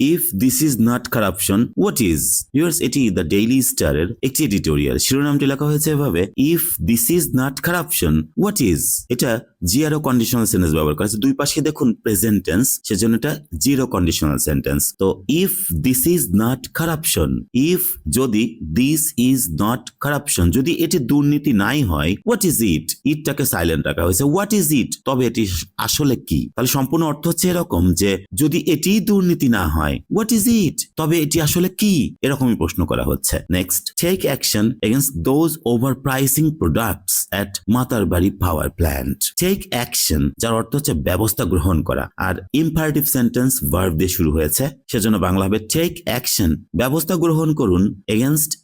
If this is not corruption what is years এটি the daily স্টারের একটি editorial শিরোনামটি লেখা হয়েছে এভাবে if this is not corruption what is এটা জিরো কন্ডিশনাল সেন্টেন্স ব্যবহার করা দুই পাশে দেখুন প্রেজেন্ট টেন্স সেজন্য এটা জিরো কন্ডিশনাল সেন্টেন্স তো if this is not corruption if যদি দিস ইজ নট কারাপশন যদি এটি দুর্নীতি নাই হয় হোয়াট ইজ ইট ইটটাকে সাইলেন্ট রাখা হয়েছে। হোয়াট ইজ ইট তবে এটি আসলে কি? তাহলে সম্পূর্ণ অর্থ হচ্ছে এরকম যে, যদি এটি দুর্নীতি না হয় হোয়াট ইজ ইট তবে এটি আসলে কি? এরকমই প্রশ্ন করা হচ্ছে। Next take action against those over pricing products at Matarbari power plant take action যার অর্থ হচ্ছে ব্যবস্থা গ্রহণ করা। আর ইম্পারেটিভ সেন্টেন্স ভার্ব দিয়ে শুরু হয়েছে, সেজন্য বাংলা হবে টেক অ্যাকশন ব্যবস্থা গ্রহণ করুন against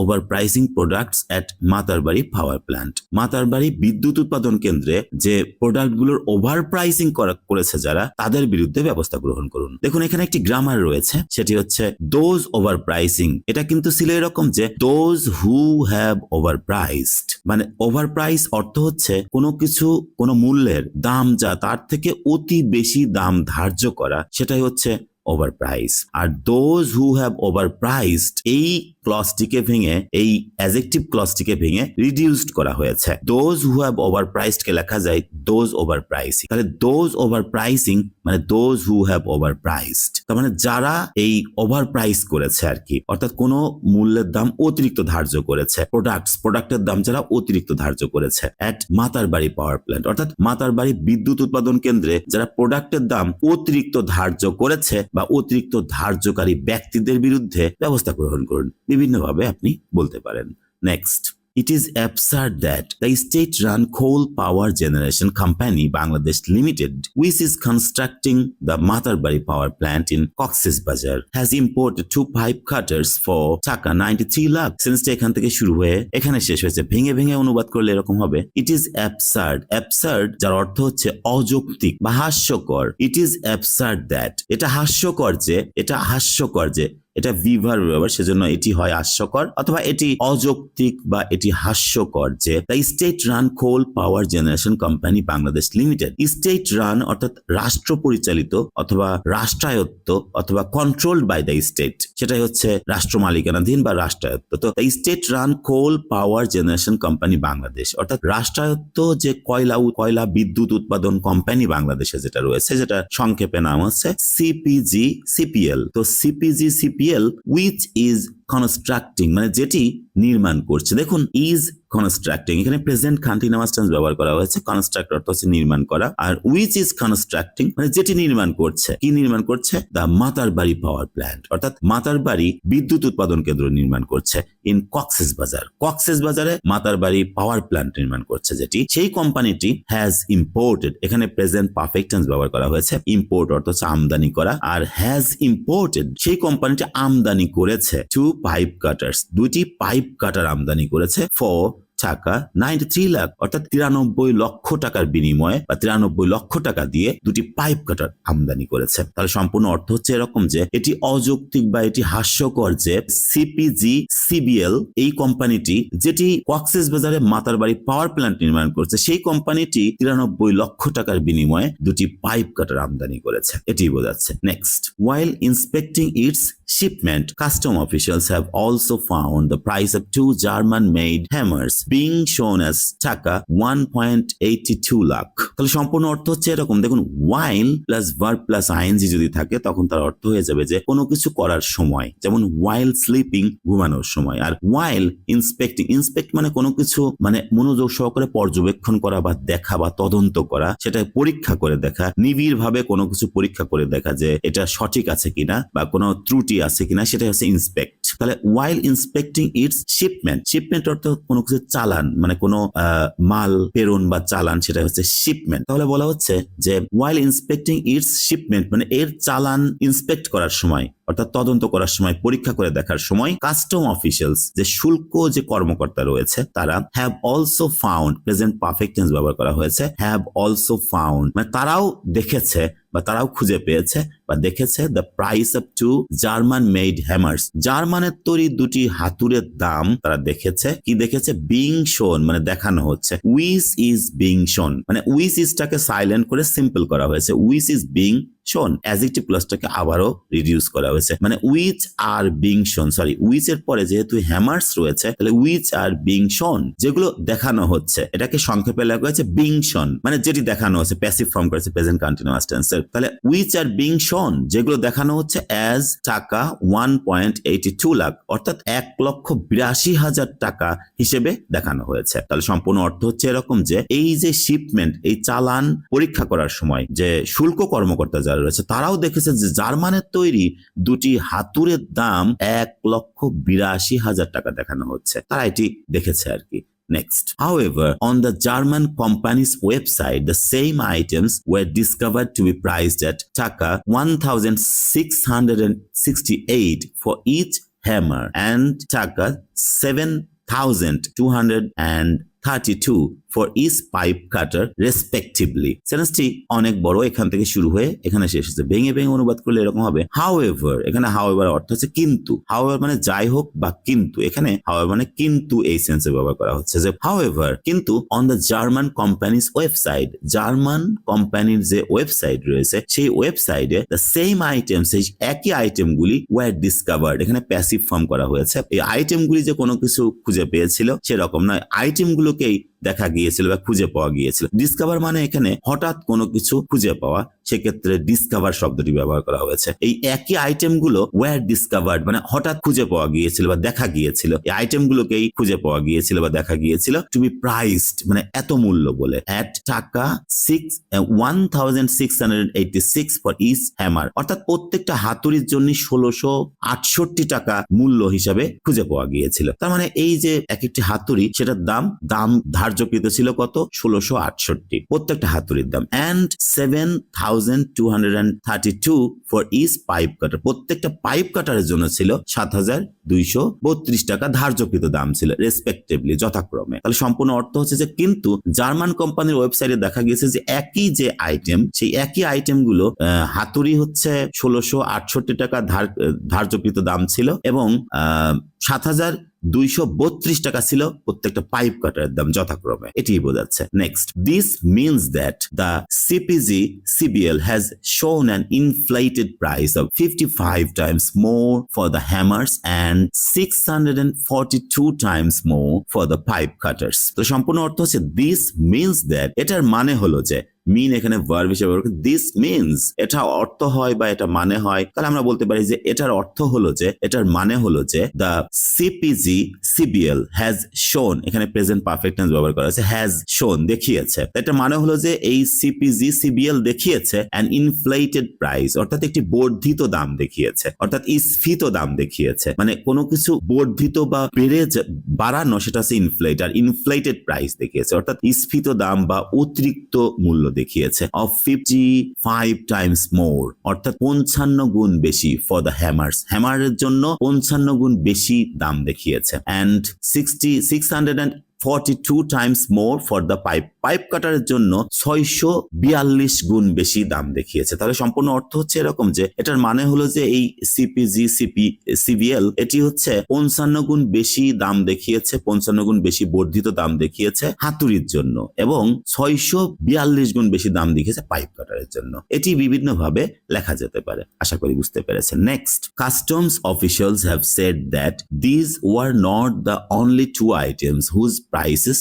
over pricing products at Matarbari power plant Matarbari বিদ্যুৎ উৎপাদন কেন্দ্রে যে প্রোডাক্টগুলোর ওভার প্রাইসিং করেছে যারা, তাদের বিরুদ্ধে ব্যবস্থা গ্রহণ করুন। দেখুন, এখানে একটি গ্রামার রয়েছে, সেটি হচ্ছে দোজ ওভার প্রাইসিং এটা কিন্তু ছিল এরকম যে those who have over priced মানে ওভার প্রাইস অর্থ হচ্ছে কোনো কিছু, কোনো মূল্যের দাম যা তার থেকে অতি বেশি দাম ধার্য করা, সেটাই হচ্ছে over price R those who have over priced এই ক্লসটিকে ভেঙে, এই অ্যাজেক্টিভ ক্লসটিকে ভেঙে রিডিউসড করা হয়েছে। দোজ হু হ্যাভ ওভার কে লেখা যায় দোজ ওভার প্রাইসিং তাহলে দোজ ওভার প্রাইসিং মানে those who have over priced তার মানে যারা এই ওভার প্রাইস করেছে আর কি, অর্থাৎ কোনো মূল্যের দাম অতিরিক্ত ধার্য করেছে প্রোডাক্টস প্রোডাক্টের দাম যারা অতিরিক্ত ধার্য করেছে অ্যাট মাতারবাড়ি পাওয়ার প্ল্যান্ট অর্থাৎ মাতারবাড়ি বিদ্যুৎ উৎপাদন কেন্দ্রে যারা প্রোডাক্টের দাম অতিরিক্ত ধার্য করেছে বা অতিরিক্ত ধার্যকারী ব্যক্তিদের বিরুদ্ধে ব্যবস্থা গ্রহণ করুন। বিভিন্ন ভাবে আপনি বলতে পারেন। Next it is absurd that the state run coal power generation company Bangladesh limited which is constructing the Matarbari power plant in Cox's Bazar has import to pipe cutters for taka ninety three lakh সিনেসটা এখান থেকে শুরু হয়ে এখানে শেষ হয়েছে, ভেঙে ভেঙে অনুবাদ করলে এরকম হবে। ইট ইজ অ্যাপসার্ড অ্যাপসার্ড যার অর্থ হচ্ছে অযৌক্তিক বা হাস্যকর। ইট ইজ অ্যাপসার্ড দ্যাট এটা হাস্যকর যে, এটা হাস্যকর যে এটা ভিভার ব্যবহার, সেজন্য এটি হয় হাস্যকর অথবা এটি অযৌক্তিক বা এটি হাস্যকর যে the state run coal power generation company Bangladesh limited. State run অর্থাৎ রাষ্ট্র পরিচালিত অথবা রাষ্ট্রায়ত্ত অথবা কন্ট্রোলড বাই দ্য স্টেট সেটাই হচ্ছে রাষ্ট্র মালিকানাধীন বা রাষ্ট্রায়ত্ত। তো the state run coal power generation company Bangladesh, অর্থাৎ রাষ্ট্রায়ত্ত যে কয়লা কয়লা বিদ্যুৎ উৎপাদন কোম্পানি বাংলাদেশে যেটা রয়েছে, যেটা সংক্ষেপে নাম হচ্ছে সিপিজি সিপিএল তো CPG CPL which is constructing মানে যেটি নির্মাণ করছে। দেখুন ইজ কনস্ট্রাক্টিং এখানে প্রেজেন্ট কন্টিনিউয়াস টেন্স ব্যবহার করা হয়েছে কনস্ট্রাক্ট অর্থ হচ্ছে নির্মাণ করা, আর উইচ ইজ কনস্ট্রাক্টিং মানে যেটি নির্মাণ করছে, কি নির্মাণ করছে? দা মাতার বাড়ি পাওয়ার প্ল্যান্ট অর্থাৎ মাতার বাড়ি বিদ্যুৎ উৎপাদন কেন্দ্র নির্মাণ করছে ইন কক্সেস বাজার কক্সেস বাজারে মাতার বাড়ি পাওয়ার প্ল্যান্ট নির্মাণ করছে যেটি, সেই কোম্পানিটি হ্যাজ ইম্পোর্টেড এখানে প্রেজেন্ট পারফেক্ট টেন্স ব্যবহার করা হয়েছে ইম্পোর্ট অর্থ হচ্ছে আমদানি করা, আর হ্যাজ ইম্পোর্টেড সেই কোম্পানিটি আমদানি করেছে টু পাইপ কাটার্স দুটি পাইপ কাটার আমদানি করেছে ফর টাকা নাইনটি থ্রি লাখ অর্থাৎ তিরানব্বই লক্ষ টাকার বিনিময়ে বা তিরানব্বই লক্ষ টাকা দিয়ে দুটি পাইপ কাটার আমদানি করেছে। তাহলে সম্পূর্ণ অর্থ হচ্ছে এরকম যে এটি অযৌক্তিক বা এটি হাস্যকর যে সিপিজি সিবিএল এই কোম্পানিটি যেটি কক্সেস বাজারে মাতারবাড়ি পাওয়ার প্ল্যান্ট নির্মাণ করছে সেই কোম্পানিটি তিরানব্বই লক্ষ টাকার বিনিময়ে দুটি পাইপ কাটার আমদানি করেছে। এটি বোঝাচ্ছে। Next while inspecting its shipment, custom officials have also found the price of two German-made hammers being shown as টাকা 1.82 লাখ তাহলে সম্পূর্ণ অর্থ হচ্ছে এরকম। দেখুন, while plus verb plus ING যদি থাকে, তখন তার অর্থ হয়ে যাবে যে কোনো কিছু করার সময়, যেমন while sleeping ঘুমানোর সময়। আর while inspecting, inspect মানে কোনো কিছু মানে মনোযোগ সহকারে পর্যবেক্ষণ করা বা দেখা বা তদন্ত করা, সেটা পরীক্ষা করে দেখা নিবিড় ভাবে কোনো কিছু পরীক্ষা করে দেখা যে এটা সঠিক আছে কিনা বা কোনো ত্রুটি আছে কিনা সেটা হচ্ছে ইন্সপেক্ট তাহলে while inspecting its shipment shipment অর্থ কোনো কিছু চালান মানে কোনো মাল প্রেরণ বা চালান সেটা হচ্ছে শিপমেন্ট তাহলে বলা হচ্ছে যে ওয়াইল ইন্সপেক্টিং ইটস শিপমেন্ট মানে এর চালান ইন্সপেক্ট করার সময়, অর্থাৎ তদন্ত করার সময়, পরীক্ষা করে দেখার সময় কাস্টম অফিসিয়ালস যে শুল্ক যে কর্মকর্তা রয়েছে, তারা have also found present perfect tense ব্যবহার করা হয়েছে হ্যাভ অলসো ফাউন্ড মানে তারাও দেখেছে বা তারাও খুঁজে পেয়েছে বা দেখেছে the price of two German made hammers জার্মানের তৈরি দুটি হাতুড়ের দাম তারা দেখেছে। কি দেখেছে? বিং শোন মানে দেখানো হচ্ছে। উইস ইজ বিং শোন মানে উইস ইজটাকে সাইলেন্ট করে সিম্পল করা হয়েছে। Which is being shown adjective ক্লজটাকে আবারও রিডিউস করা হয়েছে। মানে which R being shown sorry which এর পরে যেহেতু হ্যামার্স রয়েছে, তাহলে উইচ আর বিং শোন যেগুলো দেখানো হচ্ছে, এটাকে সংক্ষেপে লেখা হয়েছে বিং শোন মানে যেটি দেখানো হচ্ছে প্যাসিভ ফর্ম করেছে প্রেজেন্ট কন্টিনিউয়াস টেন্সের তাহলে উইচ আর বিং শোন যেগুলো দেখানো হচ্ছে as taka one point eighty two lakh, অর্থাৎ এক লক্ষ বিরাশি হাজার টাকা হিসেবে দেখানো হয়েছে। তাহলে সম্পূর্ণ অর্থ হচ্ছে এরকম যে, এই যে শিপমেন্ট এই চালান পরীক্ষা করার সময় যে শুল্ক কর্মকর্তা যারা রয়েছে তারাও দেখেছে যে জার্মানের তৈরি দুটি হাতুড়ের দাম এক লক্ষ বিরাশি হাজার টাকা দেখানো হচ্ছে তারা এটি দেখেছে আর কি Next. However, on the German company's website, the same items were discovered to be priced at Taka 1668 for each hammer and Taka 7232 for each pipe cutter respectively. সেন্সটি অনেক বড়, এখান থেকে শুরু হয়ে এখানে শেষ হচ্ছে। ভেঙে ভেঙে অনুবাদ করলে এরকম হবে হাউ এভার এখানে হাউ এভার অর্থ হচ্ছে কিন্তু। হাউ এভার মানে যাই হোক বা কিন্তু, এখানে হাউ এভার মানে কিন্তু এই সেন্সে ব্যবহার করা হচ্ছে যে হাউ এভার কিন্তু on the German companies website German কোম্পানির যে ওয়েবসাইট রয়েছে, সেই ওয়েবসাইটে দ্য সেম আইটেম সেই একই আইটেমগুলি ওয়ার ডিসকভার্ড এখানে প্যাসিভ ফর্ম করা হয়েছে। এই আইটেমগুলি যে কোনো কিছু খুঁজে পেয়েছিল, সেরকম নয়। আইটেমগুলোকেই দেখা গিয়েছিল বা খুঁজে পাওয়া গিয়েছিল। ডিসকভার মানে এখানে হঠাৎ কোনো কিছু খুঁজে পাওয়া, সেক্ষেত্রে ডিসকভার শব্দটি ব্যবহার করা হয়েছে। এই একই আইটেমগুলো ওয়ার ডিসকভার্ড মানে হঠাৎ খুঁজে পাওয়া গিয়েছিল বা দেখা গিয়েছিল। এই আইটেমগুলোকেই খুঁজে পাওয়া গিয়েছিল বা দেখা গিয়েছিল টু বি প্রাইসড মানে এত মূল্য বলে। At taka six one thousand six hundred eighty six for each hammer অর্থাৎ প্রত্যেকটা হাতুড়ির জন্য ষোলোশো আটষট্টি টাকা মূল্য হিসাবে খুঁজে পাওয়া গিয়েছিল। তার মানে এই যে এক একটি হাতুড়ি, সেটার দাম দাম ধার্যকৃত ছিল কত? ষোলোশো আটষট্টি। প্রত্যেকটা হাতুড়ির দাম। And seven thousand two hundred and thirty two for each pipe cutter প্রত্যেকটা পাইপ কাটারের জন্য ছিল সাত হাজার দুইশো বত্রিশ টাকা ধার্যকৃত দাম ছিল রেসপেক্টিভলি যথাক্রমে। তাহলে সম্পূর্ণ অর্থ হচ্ছে যে কিন্তু জার্মান কোম্পানির ওয়েবসাইটে দেখা গেছে যে একই যে আইটেম সেই একই আইটেমগুলো আহ, হাতুড়ি হচ্ছে ষোলোশো আটষট্টি টাকা ধার ধার্যকৃত দাম ছিল এবং সাত হাজার দুইশো বত্রিশ টাকা ছিল প্রত্যেকটা পাইপ কাটারের দাম যথাক্রমে। এটি বোঝাচ্ছে। Next this means that the CPG CBL has shown an inflated price of 55 times more for the hammers and 642 times more for the pipe cutters তো সম্পূর্ণ অর্থ হচ্ছে দিস মিনস দ্যাট এটার মানে হলো যে মিন এখানে ভার্ব হিসেবে দিস মিনস এটা অর্থ হয় বা এটা মানে হয়। তাহলে আমরা বলতে পারি যে এটার অর্থ হলো যে, এটার মানে হলো যে দ্য সিপিজি সিবিএল হ্যাজ শোন এখানে প্রেজেন্ট পারফেক্ট টেন্স ব্যবহার করা হয়েছে হ্যাজ শোন দেখিয়েছে। এটা মানে হলো যে, এই সিপিজি সিবিএল দেখিয়েছে অ্যান ইনফ্লেটেড প্রাইস অর্থাৎ একটি বর্ধিত দাম দেখিয়েছে, অর্থাৎ স্ফীত দাম দেখিয়েছে। মানে কোনো কিছু বর্ধিত বা বেড়ে বাড়ানো, সেটা হচ্ছে ইনফ্লেট আর ইনফ্লেটেড প্রাইস দেখিয়েছে, অর্থাৎ স্ফীত দাম বা অতিরিক্ত মূল্য দেখিয়েছে of fifty five times more অর্থাৎ পঞ্চান্ন গুণ বেশি ফর দ্য হ্যামার্স হ্যামারের জন্য পঞ্চান্ন গুণ বেশি দাম দেখিয়েছে। And sixty six hundred and forty two times more for the pipe pipe কাটারের জন্য ছয়শো বিয়াল্লিশ গুণ বেশি দাম দেখিয়েছে। তাহলে সম্পূর্ণ অর্থ হচ্ছে এরকম যে, এটার মানে হলো যে এই সিপিজি সিপি সিবিএল এটি হচ্ছে পঞ্চান্ন গুণ বেশি দাম দেখিয়েছে, পঞ্চান্ন গুণ বেশি বর্ধিত দাম দেখিয়েছে হাতুড়ির জন্য এবং ছয়শো বিয়াল্লিশ গুণ বেশি দাম দেখিয়েছে পাইপ কাটারের জন্য। এটি বিভিন্ন ভাবে লেখা যেতে পারে, আশা করি বুঝতে পেরেছেন। Next customs officials have said that these were not the only two items whose prices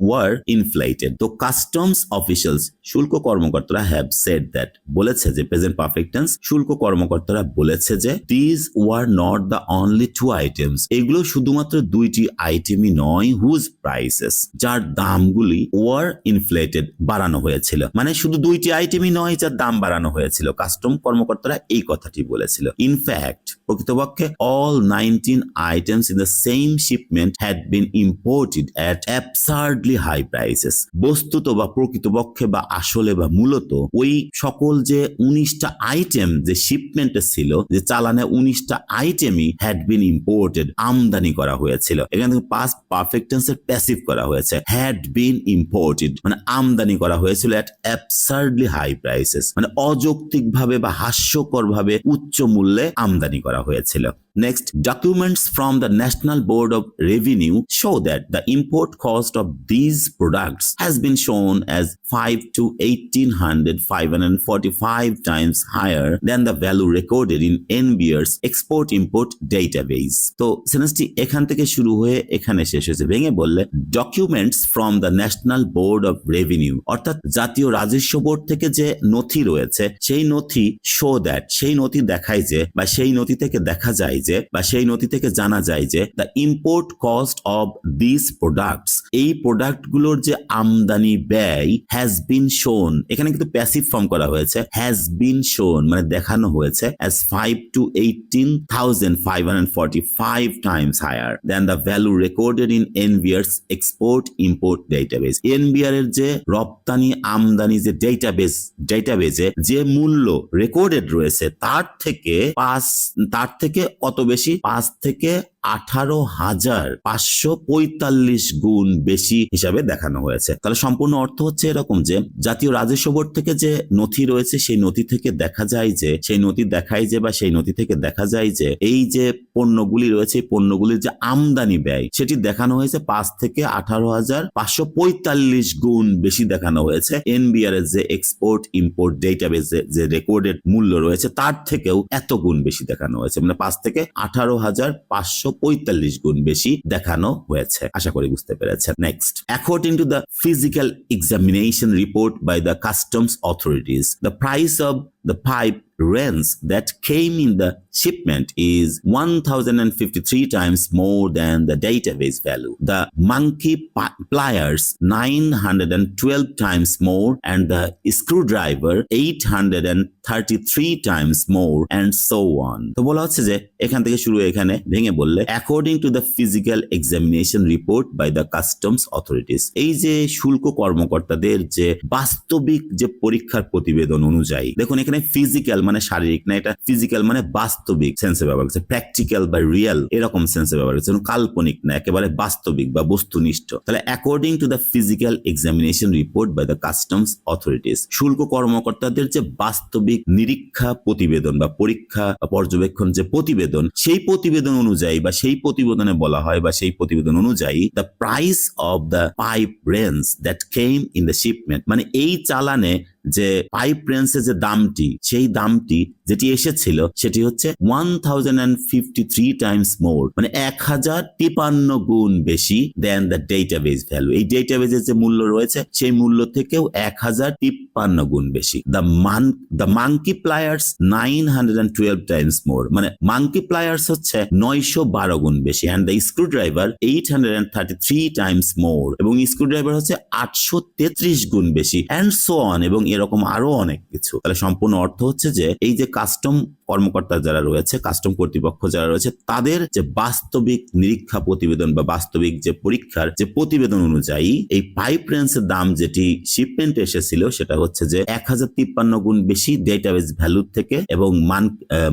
were inflated তো কাস্টমস অফিসিয়ালস শুল্ক কর্মকর্তারা হ্যাভ সেড দ্যাট বলেছে যে প্রেজেন্ট পারফেক্ট টেন্স শুল্ক কর্মকর্তারা বলেছে যে these were not the only two items এগুলো শুধুমাত্র দুইটি আইটেমই নয় হুজ প্রাইসেস যার দামগুলি ওয়ার ইনফ্লেটেড বাড়ানো হয়েছিল মানে শুধু দুইটি আইটেমই নয় যার দাম বাড়ানো হয়েছিল কাস্টম কর্মকর্তারা এই কথাটি বলেছিল ইনফ্যাক্ট প্রকৃতপক্ষে all nineteen items in the same shipment had been imported at absurdly high prices বস্তুত বা প্রকৃতপক্ষে বা আসলে বা মূলত, ওই সকল যে উনিশটা আইটেম যে শিপমেন্টে ছিল, যে চালানে উনিশটা আইটেমই হ্যাড বিন ইম্পোর্টেড আমদানি করা হয়েছিল। এখানে থেকে পাস্ট পারফেক্ট টেন্সের প্যাসিভ করা হয়েছে। হ্যাড বিন ইম্পোর্টেড মানে আমদানি করা হয়েছিল অ্যাট অ্যাবসার্ডলি হাই প্রাইসেস মানে অযৌক্তিকভাবে বা হাস্যকর ভাবে উচ্চ মূল্যে আমদানি করা হয়েছিল। Next, documents from the National Board of Revenue show that the import cost of these products has been shown as 5 to 1800 545 times higher than the value recorded in NBR's export import database. তো সেন্সটি এখান থেকে শুরু হয়ে এখানে শেষ হয়েছে ভেঙে বললে documents from the National Board of Revenue অর্থাৎ জাতীয় রাজস্ব বোর্ড থেকে যে নথি রয়েছে সেই নথি শো দ্যাট সেই নথি দেখায় যে বা সেই নথি থেকে দেখা যে বা সেই নথি থেকে জানা যায় যে the import cost of this products এই প্রোডাক্টগুলোর যে আমদানি ব্যয় হ্যাজ বিন শোন এখানে কিন্তু প্যাসিভ ফর্ম করা হয়েছে হ্যাজ বিন শোন মানে দেখানো হয়েছে as five two eighteen thousand five hundred forty five times higher than the value recorded in NBR's export import database NBR এর যে রপ্তানি আমদানি যে ডেটাবেস ডেটাবেজে যে মূল্য রেকর্ডেড রয়েছে, তার থেকে পাঁচ, তার থেকে কত বেশি পাঁচ থেকে আঠারো হাজার পাঁচশো পঁয়তাল্লিশ গুণ বেশি হিসাবে দেখানো হয়েছে। তাহলে সম্পূর্ণ অর্থ হচ্ছে এরকম যে, জাতীয় রাজস্ব বোর্ড থেকে যে নথি রয়েছে, সেই নথি থেকে দেখা যায় যে, সেই নথি দেখায় যে বা সেই নথি থেকে দেখা যায় যে, এই যে পণ্যগুলি রয়েছে পণ্যগুলির যে আমদানি ব্যয়, সেটি দেখানো হয়েছে পাঁচ থেকে আঠারো হাজার পাঁচশো পঁয়তাল্লিশ গুণ বেশি দেখানো হয়েছে। এনবিআর এর যে এক্সপোর্ট ইম্পোর্ট ডেটাবেস যে রেকর্ডেড মূল্য রয়েছে, তার থেকেও এত গুণ বেশি দেখানো হয়েছে। মানে পাঁচ থেকে আঠারো হাজার পাঁচশো পঁয়তাল্লিশ গুণ বেশি দেখানো হয়েছে। আশা করি বুঝতে পেরেছেন। Next according to the physical examination report by the customs authorities the price of the pipe rents that came in the shipment is 1053 times more than the database value. The monkey pliers 912 times more and the screwdriver 833 times more and so on. তো বলা হচ্ছে যে এখান থেকে শুরু হয়ে এখানে ভেঙে বললে according to the physical examination report by the customs authorities এই যে শুল্ক কর্মকর্তাদের যে বাস্তবিক যে পরীক্ষার প্রতিবেদন অনুযায়ী দেখুন এখানে ফিজিক্যাল মানে শারীরিক, না এটা ফিজিক্যাল মানে বাস্তবিক সেন্সে ব্যবহার করছে। প্র্যাকটিক্যাল বা রিয়েল এরকম সেন্সে ব্যবহার করছে। কাল্পনিক না, একেবারে বাস্তবিক বা বস্তুনিষ্ঠ। তাহলে according to the physical examination report by the customs authorities শুল্ক কর্মকর্তাদের যে বাস্তবিক নিরীক্ষা প্রতিবেদন বা পরীক্ষা বা পর্যবেক্ষণ যে প্রতিবেদন, সেই প্রতিবেদন অনুযায়ী বা সেই প্রতিবেদনে বলা হয় বা সেই প্রতিবেদন অনুযায়ী the price of the pipe wrench that came in the shipment মানে এই চালানে যে পাইপ রেঞ্জের যে দামটি, সেই দামটি যেটি এসেছিল, সেটি হচ্ছে one thousand and fifty three times more মানে এক হাজার তিপান্ন গুণ বেশি দেন দ্য ভ্যালু এই যে মূল্য রয়েছে, সেই মূল্য থেকেও এক হাজার তিপ্পান্ন গুণ বেশি। The man the monkey pliers nine hundred and twelve times more মানে মাঙ্কি প্লায়ার্স হচ্ছে নয়শো বারো গুণ বেশি and the screwdriver eight hundred and thirty three times more এবং স্ক্রু ড্রাইভার হচ্ছে আটশো তেত্রিশ গুণ বেশি অ্যান্ড সো অন এবং এরকম আরও অনেক কিছু। তাহলে সম্পূর্ণ অর্থ হচ্ছে যে এই যে কাস্টম কর্মকর্তা যারা রয়েছে, কাস্টম কর্তৃপক্ষ যারা রয়েছে, তাদের যে বাস্তবিক নিরীক্ষা প্রতিবেদন বা বাস্তবিক যে পরীক্ষার যে প্রতিবেদন অনুযায়ী এই পাইপ রেঞ্জের দাম যেটি শিপমেন্ট এসেছিল সেটা হচ্ছে যে এক হাজার তিপ্পান্ন গুণ বেশি ডেটাবেস ভ্যালুর থেকে এবং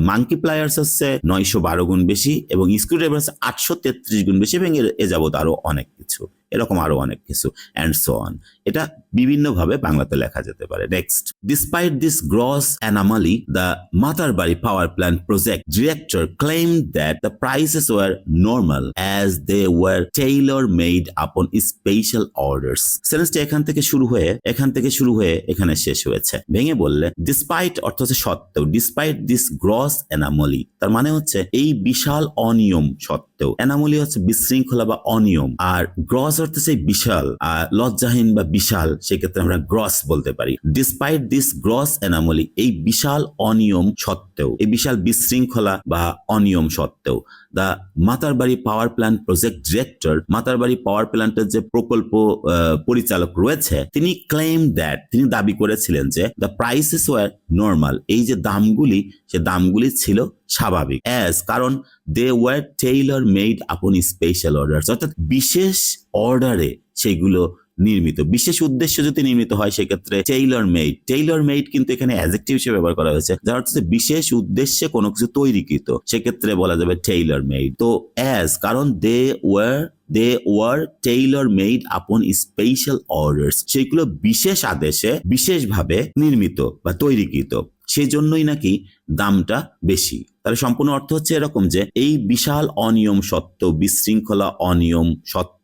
মাঙ্কি প্লায়ার্স হচ্ছে নয়শো বারো গুণ বেশি এবং স্ক্রু ড্রাইভার আটশো তেত্রিশ গুণ বেশি এবং এ যাবত আরও অনেক কিছু। এরকম আরও অনেক কিছু অ্যান্ড সো অন এটা বিভিন্নভাবে বাংলাতে লেখা যেতে পারে। Next despite this gross anomaly the Matarbari power plant project director claim that the prices were normal as they were tailor made upon special orders সেন্সটা এখান থেকে শুরু হয়ে, এখান থেকে শুরু হয়ে এখানে শেষ হয়েছে। ভেঙে বললে ডিসপাইট অর্থ হচ্ছে সত্ত্বেও ডিসপাইট দিস গ্রস অ্যানামলি তার মানে হচ্ছে এই বিশাল অনিয়ম সত্ত্বেও। অ্যানামলি হচ্ছে বিশৃঙ্খলা বা অনিয়ম। আর গ্রস অর্থ হচ্ছে বিশাল। আর লজ্জাহীন বা বিশাল, সেক্ষেত্রে আমরা গ্রস বলতে পারি। ডিসপাইট দিস গ্রস অ্যানামলি এই বিশাল অনিয়ম সত্ত্বেও এই বিশাল বিশৃঙ্খলা বা অনিয়ম সত্ত্বেও। The Matarbari power plant project director, Matarbari power প্ল্যান্টের যে প্রকল্প পরিচালক রয়েছে, তিনি ক্লেম দ্যাট, তিনি দাবি করেছিলেন যে দ্য প্রাইসেস ওয়ার নর্মাল, এই যে দামগুলি, সে দামগুলি ছিল স্বাভাবিক। অ্যাজ, কারণ they were tailor made upon special order অর্থাৎ বিশেষ অর্ডারে সেগুলো নির্মিত। বিশেষ উদ্দেশ্য যদি নির্মিত হয়, সেক্ষেত্রে টেইলর মেড টেইলর মেড কিন্তু এখানে অ্যাজেক্টিভ হিসেবে ব্যবহার করা হয়েছে, যার হচ্ছে বিশেষ উদ্দেশ্যে কোনো কিছু তৈরিকৃত। সেক্ষেত্রে বলা যাবে টেইলর মেড তো অ্যাজ কারণ they were they were tailor made upon special orders সেগুলো বিশেষ আদেশে বিশেষভাবে নির্মিত বা তৈরিকৃত। সেই জন্যই নাকি দামটা বেশি। তাহলে সম্পূর্ণ অর্থ হচ্ছে এরকম যে, এই বিশাল অনিয়ম সত্ত্বেও, বিশৃঙ্খলা অনিয়ম সত্ত্বেও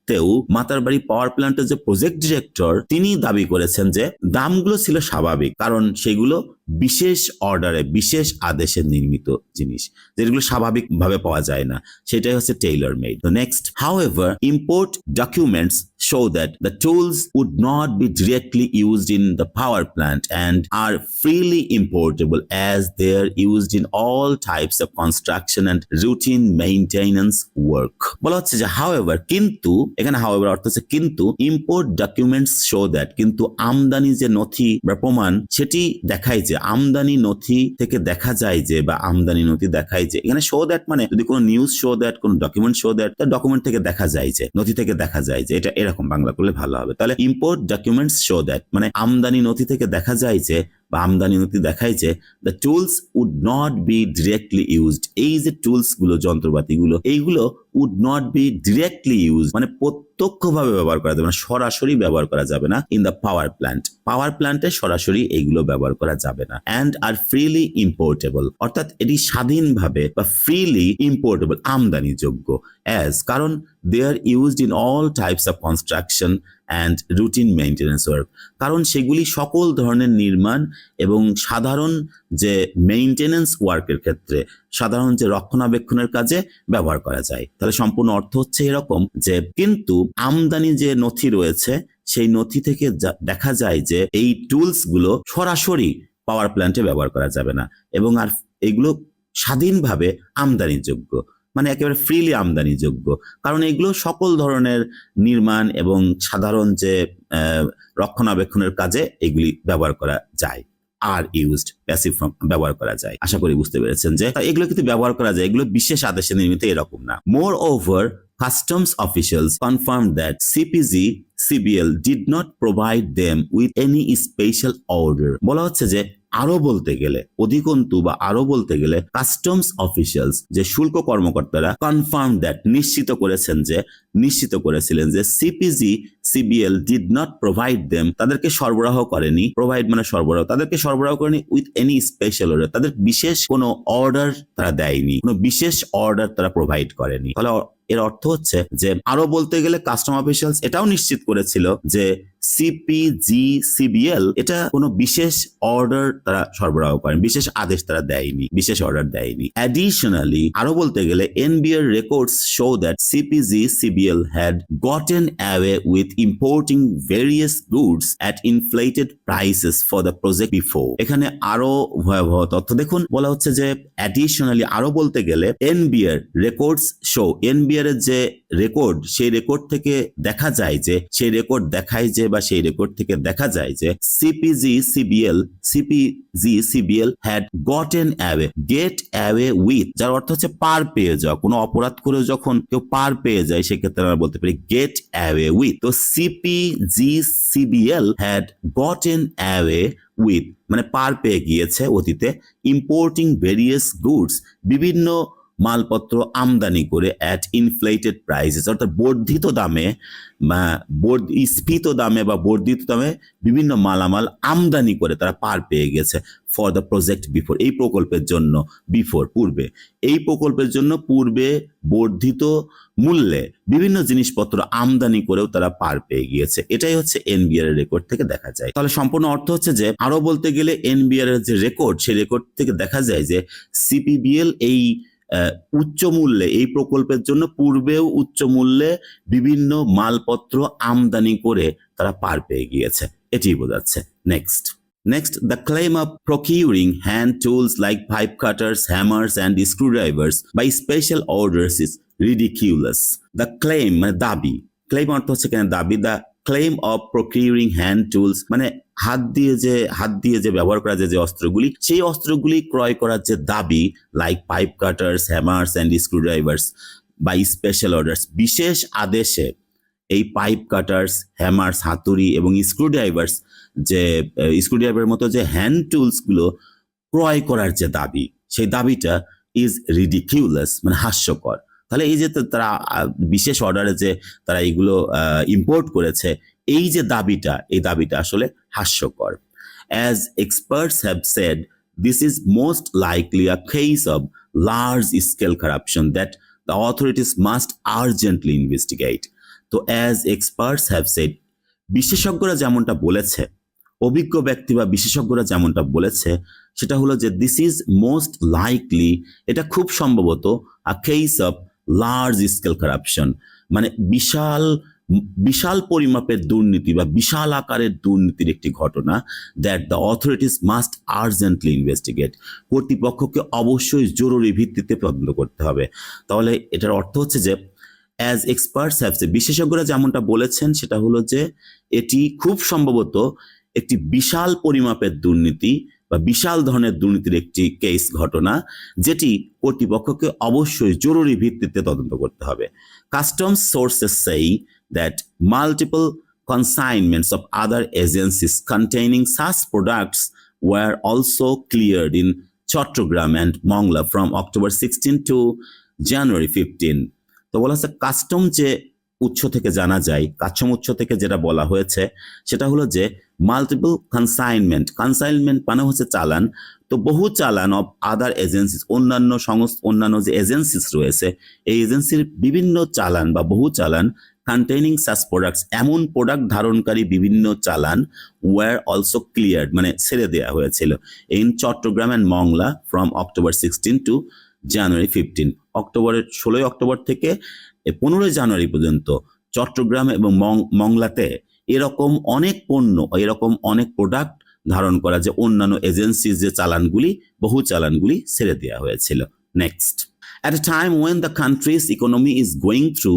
মাতারবাড়ি পাওয়ার প্ল্যান্টের যে প্রজেক্ট ডিরেক্টর তিনি দাবি করেছেন যে দামগুলো ছিল স্বাভাবিক, কারণ সেগুলো বিশেষ অর্ডারে বিশেষ আদেশে নির্মিত জিনিস, যেগুলো স্বাভাবিক ভাবে পাওয়া যায় না। সেটাই হচ্ছে tailor made next however import documents show that the tools would not be directly used in the power plant and are freely importable as they are used in all types of construction and routine maintenance work বলা হচ্ছে যে however কিন্তু এখানে however অর্থ হচ্ছে কিন্তু import documents show that কিন্তু আমদানি যে নথি বা প্রমাণ সেটি দেখায় যে আমদানি নথি থেকে দেখা যায় যে বা আমদানি নথি দেখায় যে এখানে শো দ্যাট মানে যদি কোনো নিউজ শো দ্যাট কোনো ডকুমেন্ট শো দ্যাট ডকুমেন্ট থেকে দেখা যায় যে নথি থেকে দেখা যায় যে এটা এরকম বাংলা করলে ভালো হবে। তাহলে ইম্পোর্ট ডকুমেন্টস শো দ্যাট মানে আমদানি নথি থেকে দেখা যায় যে বা আমদানি নথি দেখায় যে the tools would not be directly used এই যে টুলসগুলো যন্ত্রপাতিগুলো এইগুলো would not be directly use মানে প্রত্যক্ষভাবে ব্যবহার করা যাবে না, সরাসরি ব্যবহার করা যাবে না in the power plant power প্ল্যান্টে সরাসরি এইগুলো ব্যবহার করা যাবে না অ্যান্ড আর ফ্রিলি ইম্পোর্টেবল অর্থাৎ এটি স্বাধীনভাবে বা ফ্রিলি ইম্পোর্টেবল আমদানিযোগ্য অ্যাজ কারণ they are used in all types of construction and routine maintenance work কারণ সেগুলি সকল ধরনের নির্মাণ এবং সাধারণ যে মেইনটেনেন্স ওয়ার্কের ক্ষেত্রে, সাধারণ যে রক্ষণাবেক্ষণের কাজে ব্যবহার করা যায়। তাহলে সম্পূর্ণ অর্থ হচ্ছে এরকম যে, কিন্তু আমদানি যে নথি রয়েছে, সেই নথি থেকে দেখা যায় যে এই টুলসগুলো সরাসরি পাওয়ার প্ল্যান্টে ব্যবহার করা যাবে না। এবং আর এগুলো স্বাধীনভাবে আমদানিযোগ্য। মানে একেবারে ফ্রিলি আমদানিযোগ্য। কারণ এগুলো সকল ধরনের নির্মাণ এবং সাধারণ যে রক্ষণাবেক্ষণের কাজে এগুলি ব্যবহার করা যায়। আর ইউজড প্যাসিভ ফর্ম ব্যবহার করা যায়। আশা করি বুঝতে পেরেছেন যে এগুলো কিন্তু ব্যবহার করা যায়। এগুলো বিশেষ আদেশে নির্মিত এরকম না। Moreover customs officials confirmed that CPG CBL did not provide them with any special order বলা হচ্ছে যে আরও বলতে গেলে, অধিকন্তু বা আরও বলতে গেলে কাস্টমস অফিসিয়ালস যে শুল্ক কর্মকর্তারা কনফার্ম দ্যাট নিশ্চিত করেছেন যে, নিশ্চিত করেছিলেন যে CPG CBL did not provide them তাদেরকে সরবরাহ করেনি প্রোভাইড মানে সরবরাহ, তাদেরকে সরবরাহ করেনি উইথ এনি স্পেশাল অর্ডার তাদের বিশেষ কোনো অর্ডার তারা দেয়নি, কোনো বিশেষ অর্ডার তারা প্রোভাইড করেনি। ফলে এর অর্থ হচ্ছে যে, আরও বলতে গেলে কাস্টম অফিসিয়ালস এটাও নিশ্চিত করেছিল যে সিপিজি সিবিএল এটা কোনো বিশেষ অর্ডার তারা সরবরাহ করেন, বিশেষ আদেশ তারা দেয়নি, বিশেষ অর্ডার দেয়নি। অ্যাডিশনালি আরও বলতে গেলে NBR records show that CPG CBL had gotten away with importing various goods at inflated prices for the project before এখানে আরও ভয়াবহ তথ্য দেখুন, বলা হচ্ছে যে অ্যাডিশনালি আরও বলতে গেলে এনবিআর রেকর্ডস শো এনবিআর এর যে রেকর্ড সেই রেকর্ড থেকে দেখা যায় যে, সেই রেকর্ড দেখায় যে বা সেই রেকর্ড থেকে দেখা যায় যে CPG CBL CPG CBL had gotten away get away with যার অর্থ হচ্ছে পার পেয়ে যাওয়া। কোনো অপরাধ করেও যখন কেউ পার পেয়ে যায়, সেক্ষেত্রে আমরা বলতে পারি গেট অ্যাওয়ে উইথ তো CPG CBL had gotten away with মানে পার পেয়ে গিয়েছে অতীতে ইম্পোর্টিং ভেরিয়াস গুডস বিভিন্ন মালপত্র আমদানি করে অ্যাট ইনফ্লেটেড প্রাইসেস অর্থাৎ বর্ধিত দামে স্ফীত দামে বা বর্ধিত দামে বিভিন্ন মালামাল আমদানি করে তারা পার পেয়ে গেছে ফর দ্য প্রজেক্ট বিফোর এই প্রকল্পের জন্য বিফোর পূর্বে। এই প্রকল্পের জন্য পূর্বে বর্ধিত মূল্যে বিভিন্ন জিনিসপত্র আমদানি করেও তারা পার পেয়ে গিয়েছে। এটাই হচ্ছে এনবিআর এর রেকর্ড থেকে দেখা যায়। তাহলে সম্পূর্ণ অর্থ হচ্ছে যে আরও বলতে গেলে এনবিআর এর যে রেকর্ড সেই রেকর্ড থেকে দেখা যায় যে সিপিবিএল এই উচ্চ মূল্যে এই প্রকল্পের জন্য পূর্বেও উচ্চ মূল্যে বিভিন্ন মালপত্র আমদানি করে তারা পার পেয়ে গিয়েছে। এটি বোঝাচ্ছে। Next next the claim of procuring hand tools like pipe cutters hammers and screwdrivers by special orders is ridiculous the claim দাবি ক্লেম অর্থ হচ্ছে কেন? দাবি the claim of procuring hand tools মানে হাত দিয়ে যে, হাত দিয়ে যে ব্যবহার করা যায় যে অস্ত্রগুলি, সেই অস্ত্রগুলি ক্রয় করার যে দাবি like pipe cutters hammers and screwdrivers by special orders বিশেষ আদেশে এই পাইপ কাটার্স হ্যামার্স হাতুড়ি এবং স্ক্রুড্রাইভার্স যে স্ক্রুড্রাইভারের মতো যে হ্যান্ড টুলসগুলো ক্রয় করার যে দাবি, সেই দাবিটা ইজ রিডিকিউলাস মানে হাস্যকর। তাহলে এই যে তারা বিশেষ অর্ডারে যে তারা এগুলো ইম্পোর্ট করেছে, এই যে দাবিটা, এই দাবিটা আসলে হাস্যকর as experts have said this is most likely a case of large scale corruption that the authorities must urgently investigate. তো অ্যাজ এক্সপার্টস হ্যাভ সেড বিশেষজ্ঞরা যেমনটা বলেছে, অভিজ্ঞ ব্যক্তি বা বিশেষজ্ঞরা যেমনটা বলেছে, সেটা হলো যে দিস ইজ মোস্ট লাইকলি এটা খুব সম্ভবত a case of large scale corruption মানে বিশাল বিশাল পরিমাপের দুর্নীতি বা বিশাল আকারের দুর্নীতির একটি ঘটনা that the authorities must urgently investigate কর্তৃপক্ষকে অবশ্যই জরুরি ভিত্তিতে তদন্ত করতে হবে। তাহলে এটার অর্থ হচ্ছে যে অ্যাজ এক্সপার্টস হ্যাভ বিশেষজ্ঞরা যেমনটা বলেছেন, সেটা হলো যে, এটি খুব সম্ভবত একটি বিশাল পরিমাপের দুর্নীতি বা বিশাল ধরনের দুর্নীতির একটি কেস ঘটনা, যেটি কর্তৃপক্ষকে অবশ্যই জরুরি ভিত্তিতে তদন্ত করতে হবে। Customs sources say that multiple consignments of other agencies containing such products were also clear in Chattogram and Mongla from October sixteen to January fifteen তো বলা হচ্ছে কাস্টম যে উৎস থেকে জানা যায় কাস্টম উৎস থেকে যেটা বলা হয়েছে, সেটা হলো যে মাল্টিপল কনসাইনমেন্ট কনসাইনমেন্ট মানে হচ্ছে চালান। তো বহু চালান অফ আদার এজেন্সিস অন্যান্য সংস্থা, অন্যান্য যে এজেন্সিস রয়েছে, এই এজেন্সির বিভিন্ন চালান বা বহু চালান কন্টেনিং সাস প্রোডাক্টস এমন প্রোডাক্ট ধারণকারী বিভিন্ন চালান ওয়ার অলসো ক্লিয়ার্ড মানে ছেড়ে দেওয়া হয়েছিল। In Chattogram and Mongla from October sixteen to January fifteen অক্টোবরের ষোলোই অক্টোবর থেকে এই পনেরোই জানুয়ারি পর্যন্ত চট্টগ্রাম এবং মংলাতে এরকম অনেক পণ্য, এরকম অনেক প্রোডাক্ট ধারণ করা যে অন্যান্য এজেন্সির যে চালানগুলি, বহু চালানগুলি ছেড়ে দেওয়া হয়েছিল। Next at a time when the country's economy is going through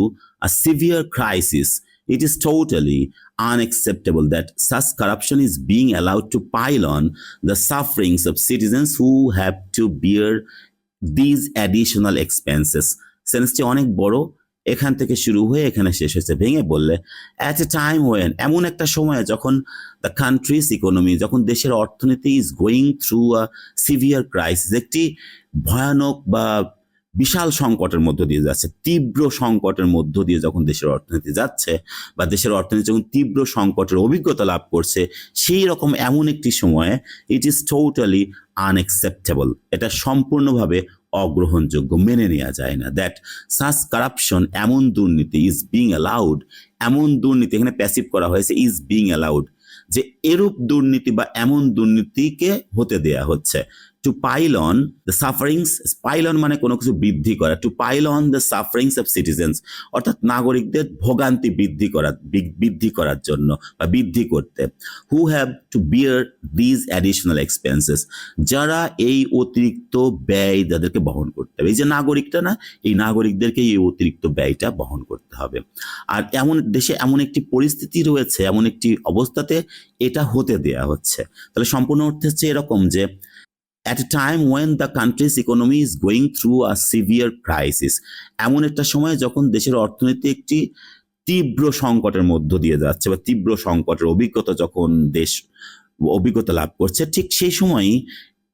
a severe crisis it is totally unacceptable that such corruption is being allowed to pile on the sufferings of citizens who have to bear these additional expenses সেন্সটি অনেক বড় এখান থেকে শুরু হয়ে এখানে শেষ হয়েছে। ভেঙে বললে অ্যাট এ টাইম ওয়েন এমন একটা সময়ে যখন দ্য কান্ট্রিজ ইকোনমি যখন দেশের অর্থনীতি is going through a severe crisis একটি ভয়ানক বা বিশাল সংকটের মধ্য দিয়ে যাচ্ছে, তীব্র সংকটের মধ্য দিয়ে যখন দেশের অর্থনীতি যাচ্ছে বা দেশের অর্থনীতি যখন তীব্র সংকটের অভিজ্ঞতা লাভ করছে, সেই রকম এমন একটি সময়ে ইট ইজ টোটালি আনএক্সেপ্টেবল এটা সম্পূর্ণভাবে অগ্রহণযোগ্য মেনে নেওয়া যায় না। দ্যাট সাস কারাপশন এমন দুর্নীতি ইজ বিং অ্যালাউড এমন দুর্নীতি এখানে প্যাসিভ করা হয়েছে ইজ বিং অ্যালাউড যে এরূপ দুর্নীতি বা এমন দুর্নীতিকে হতে দেয়া হচ্ছে। To pile on the sufferings pile on মানে কোনো কিছু বৃদ্ধি করা। To pile on the sufferings of citizens অর্থাৎ নাগরিকদের ভোগান্তি বৃদ্ধি করার বি- বৃদ্ধি করার জন্য বা বৃদ্ধি করতে। Who have to bear these additional expenses যারা এই অতিরিক্ত ব্যয় যাদেরকে বহন করতে হবে। এই যে নাগরিকটা না, এই নাগরিকদেরকে এই অতিরিক্ত ব্যয়টা বহন করতে হবে। আর এমন দেশে এমন একটি পরিস্থিতি রয়েছে, এমন একটি অবস্থাতে এটা হতে দেয়া হচ্ছে। তাহলে সম্পূর্ণ অর্থে হচ্ছে এরকম যে at a time when the country's economy is going through a severe crisis, এমন একটা সময় যখন দেশের অর্থনীতি একটি তীব্র সংকটের মধ্য দিয়ে যাচ্ছে বা তীব্র সংকটের অভিজ্ঞতা যখন দেশ অভিজ্ঞতা লাভ করছে, ঠিক সেই সময়ই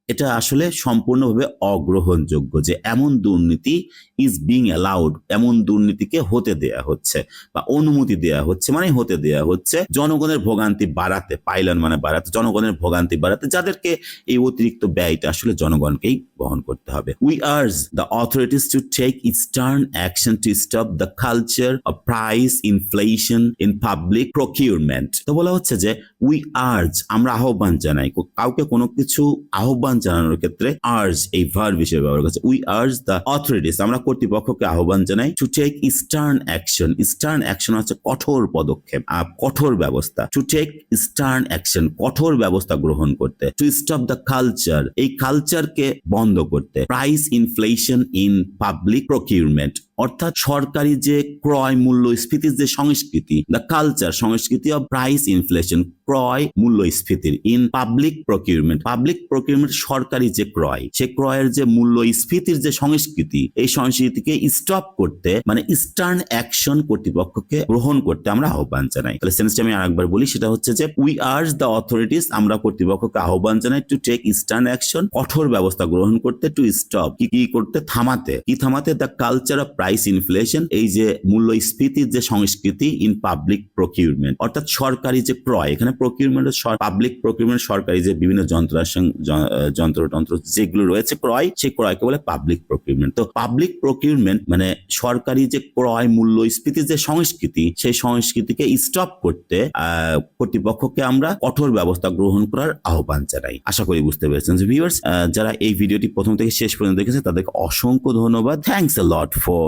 এটা আসলে সম্পূর্ণভাবে অগ্রহণযোগ্য যে এমন দুর্নীতি ইজ বিং অ্যালাউড এমন দুর্নীতিকে হতে দেয়া হচ্ছে বা অনুমতি দেয়া হচ্ছে মানে হতে দেয়া হচ্ছে। জনগণের ভোগান্তি বাড়াতে পাইলন মানে বাড়াতে, জনগণের ভোগান্তি বাড়াতে, যাদেরকে এই অতিরিক্ত ব্যয়টা আসলে জনগণকেই বহন করতে হবে। We urge the authorities to take stern action to stop the culture of price inflation in public procurement তো বলা হচ্ছে যে উই আর্জ আমরা আহ্বান জানাই, কাউকে কোনো কিছু আহ্বান জানানোর ক্ষেত্রে আর্জ এই ভার্ব হিসেবে ব্যবহার করছে উই আর্জ দ্য অথরিটিস আমরা কর্তৃপক্ষকে আহ্বান জানাই to take stern action stern action হচ্ছে কঠোর পদক্ষেপ আর কঠোর ব্যবস্থা। টু টেক স্টার্ন অ্যাকশন কঠোর ব্যবস্থা গ্রহণ করতে। টু স্টপ দ্য কালচার এই কালচারকে বন্ধ করতে। Price inflation in public procurement অর্থাৎ সরকারি যে ক্রয় মূল্যস্ফীতির যে সংস্কৃতি দ্য কালচার সংস্কৃতি অফ প্রাইস ইনফ্লেশন ক্রয় মূল্যস্ফীতির in public procurement public procurement সরকারি যে ক্রয়, সে ক্রয়ের যে মূল্যস্ফীতির যে সংস্কৃতি, এই সংস্কৃতিকে স্টপ করতে মানে ইস্টার্ন অ্যাকশন কর্তৃপক্ষকে গ্রহণ করতে আমরা আহ্বান জানাই। তাহলে সেন্সটা আমি আরেকবার বলি, সেটা হচ্ছে যে উই আর্জ দ্য অথরিটিস আমরা কর্তৃপক্ষকে আহ্বান জানাই টু টেক ইস্টার্ন অ্যাকশন কঠোর ব্যবস্থা গ্রহণ করতে টু স্টপ কি কি করতে, থামাতে, কি থামাতে the culture of price inflation এই যে মূল্যস্ফীতির যে সংস্কৃতি ইন পাবলিক প্রকিউরমেন্ট অর্থাৎ সরকারি যে ক্রয়, এখানে প্রকিউরমেন্ট পাবলিক প্রকিউরমেন্ট সরকারি যে বিভিন্ন যন্ত্রতন্ত্র যেগুলো রয়েছে ক্রয়, সেই ক্রয়কে বলে পাবলিক প্রকিউরমেন্ট তো পাবলিক প্রকিউরমেন্ট মানে সরকারি যে ক্রয়, মূল্যস্ফীতির যে সংস্কৃতি, সেই সংস্কৃতিকে স্টপ করতে কর্তৃপক্ষকে আমরা কঠোর ব্যবস্থা গ্রহণ করার আহ্বান জানাই। আশা করি বুঝতে পেরেছেন যারা এই ভিডিওটি প্রথম থেকে শেষ পর্যন্ত দেখেছে, তাদেরকে অসংখ্য ধন্যবাদ। Thanks a lot for